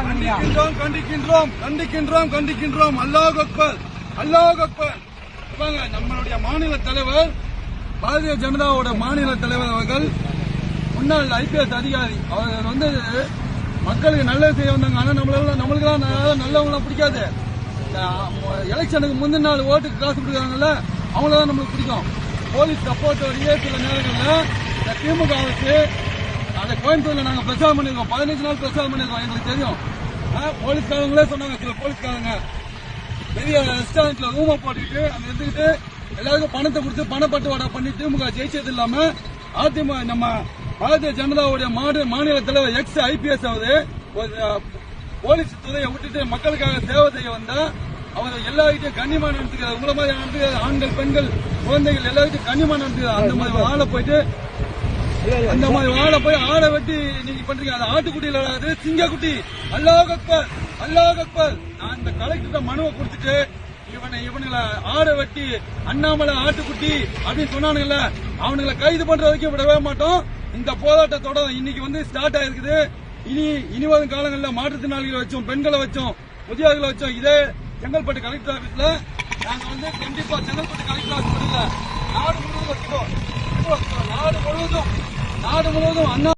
கண்டிக்கின்றோம் கண்டிக்கின்றோம் கண்டிக்கின்றோம் கண்டிக்கின்றோம். அல்லாஹ் அக்பர் அல்லாஹ் அக்பர். நம்மளுடைய மாநில தலைவர் பாரதிய ஜனதாவோட மாநில தலைவர் அவர்கள் முன்னாள் ஐபிஎஸ் அதிகாரி. அவர் வந்து மக்களுக்கு நல்லது செய்ய வந்தாங்க. ஆனா நம்மளால நம்மளுக்கெல்லாம் நல்ல- நல்லவங்களாம் பிடிக்காது. எலெக்ஷனுக்கு முந்தின நாள் ஓட்டுக்கு காசு கொடுக்குறாங்கல்ல அவங்கள தான் நம்மளுக்கு பிடிக்கும். போலீஸ் சப்போர்ட்டோடய சில நேரங்கள்ல இந்த திமுக அரசு அதை கோயம்புத்தூர்ல நாங்க பிரச்சாரம் பண்ணிருக்கோம். பதினஞ்சு நாள் பிரச்சாரம் பண்ணிருக்கோம். எங்களுக்கு தெரியும். போலீஸ்காரங்களே சொன்னாங்க சில போலீஸ்காரங்க. பெரிய ரெஸ்டாரண்ட்ல ரூமை போட்டுக்கிட்டு அங்க இருந்துகிட்டு எல்லாருக்கும் பணத்தை கொடுத்து பணப்பட்டுவாடா பண்ணி திமுக ஜெயிச்சது இல்லாம அதிமுக நம்ம பாரதிய ஜனதாவுடைய மாநில தலைவர் எக்ஸ் ஐபிஎஸ் அவரு ஒரு போலீஸ் துறையை விட்டுட்டு மக்களுக்காக சேவை செய்ய வந்தா அவர் எல்லார்கிட்டையும் கண்ணியமா நடந்துக்கிறார். உங்களை மாதிரி நடந்துக்கிறார். ஆண்கள் பெண்கள் குழந்தைகள் எல்லாருக்கும் கண்ணியமா நடந்துக்கிறார். அந்த மாதிரி ஒரு ஆளை போயிட்டு அந்த மாதிரி வாழை போய் ஆடை வெட்டி நீங்க பண்றீங்க. அது ஆட்டுக்குட்டியில அது சிங்கக்குட்டி. அல்லாஹ் அக்பர் அல்லாஹ் அக்பர். நான் இந்த கலெக்டர் மனுவை கொடுத்துட்டு இவனை இவனுங்களை ஆடை வெட்டி அண்ணாமலை ஆட்டுக்குட்டி அப்படின்னு சொன்னானுங்கல்ல அவனுங்களை கைது பண்ற வரைக்கும் விடவே மாட்டோம். இந்த போராட்டத்தோட இன்னைக்கு வந்து ஸ்டார்ட் ஆயிருக்குது. இனி இனி வரும் காலங்களில் மாற்றுத்திறனாளிகளை வச்சோம் பெண்களை வச்சோம் முதியோர்களை வச்சோம். இதே செங்கல்பட்டு கலெக்டர் ஆபீஸ்ல நாங்க வந்து கண்டிப்பா செங்கல்பட்டு கலெக்டர் ஆபீஸ் நாடு முழுவதும் வச்சுக்கோ நாடு முழுவதும் நாடு முழுவதும் அண்ணா